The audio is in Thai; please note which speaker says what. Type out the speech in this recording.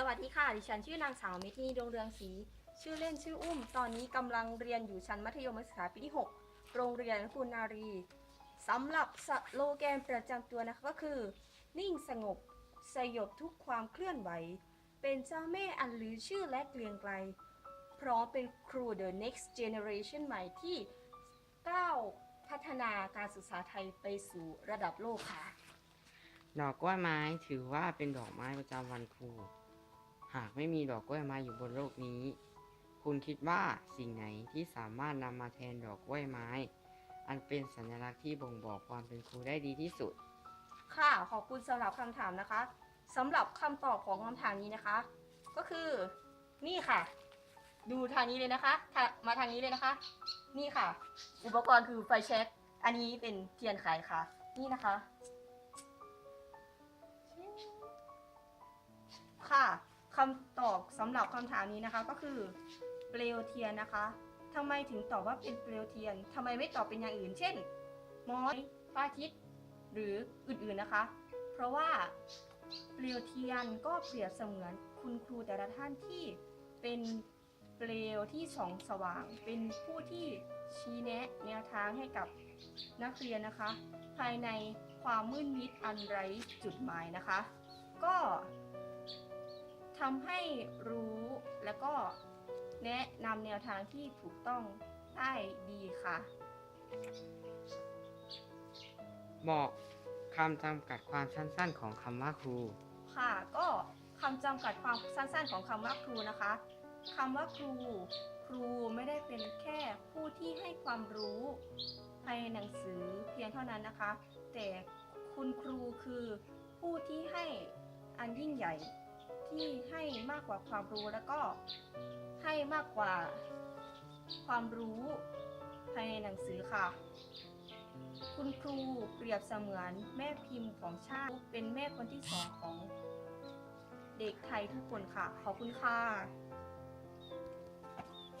Speaker 1: สวัสดีค่ะ ดิฉันชื่อนางสาวเมทินีดวงเรืองศรีชื่อเล่นชื่ออุ้ม ตอนนี้กำลังเรียนอยู่ชั้นมัธยมศึกษาปีที่ 6 โรงเรียนคุณนารีสำหรับสโลแกนประจำตัวนะคะก็คือ นิ่งสงบ สยบทุกความเคลื่อนไหว เป็นเจ้าแม่อันลือชื่อและเกรียงไกล พร้อมเป็นครู The Next Generation ใหม่ที่ก้าวพัฒนาการศึกษาไทยไปสู่ระดับโลกค่ะ
Speaker 2: ดอกกล้วยไม้ถือว่าเป็นดอกไม้ประจำวันครู หากไม่มีดอกกล้วยไม้อยู่บนโลกนี้ คุณคิดว่าสิ่งไหนที่สามารถนำมาแทนดอกกล้วยไม้ อันเป็นสัญลักษณ์ที่บ่งบอกความเป็นครูได้ดีที่สุด
Speaker 1: ค่ะขอบคุณสำหรับคำถามนะคะสำหรับคำตอบของคำถามนี้นะคะ ก็คือนี่ค่ะ ดูทางนี้เลยนะคะามาทางนี้เลยนะคะ นี่ค่ะ อุปกรณ์คือไฟแช็กอันนี้เป็นเทียนไขค่ะ นี่นะคะำตอบสำหรับคำถามนี้นะคะก็คือเปลวเทียนนะคะทำไมถึงตอบว่าเป็นเปลวเทียนทำไมไม่ตอบเป็นอย่างอื่น เช่นมอสพระอาทิตย์หรืออื่นๆนะคะ เพราะว่าเปลวเทียนก็เปรียบเสมือนคุณครูแต่ละท่านที่เป็นเปลวที่สองสว่าง เป็นผู้ที่ชี้แนะแนวทางให้กับนักเรียนนะคะ ภายในความมืดมิดอันไร้จุดหมายนะคะ ก็ ทำให้รู้แล้วก็แนะนำแนวทางที่ถูกต้องได้ดีค่ะ
Speaker 2: บอกคำจำกัดความสั้นๆ ของคำว่าครู
Speaker 1: ค่ะก็คำจำกัดความสั้นๆ ของคำว่าครูนะคะคำว่าครู ครูไม่ได้เป็นแค่ผู้ที่ให้ความรู้ภายในหนังสือเพียงเท่านั้นนะคะ แต่คุณครูคือผู้ที่ให้อันยิ่งใหญ่ ที่ให้มากกว่าความรู้แล้วก็ให้มากกว่าความรู้ภายในหนังสือค่ะ คุณครูเปรียบเสมือนแม่พิมพ์ของชาติเป็นแม่คนที่สองของเด็กไทยทุกคนค่ะ ขอบคุณค่ะ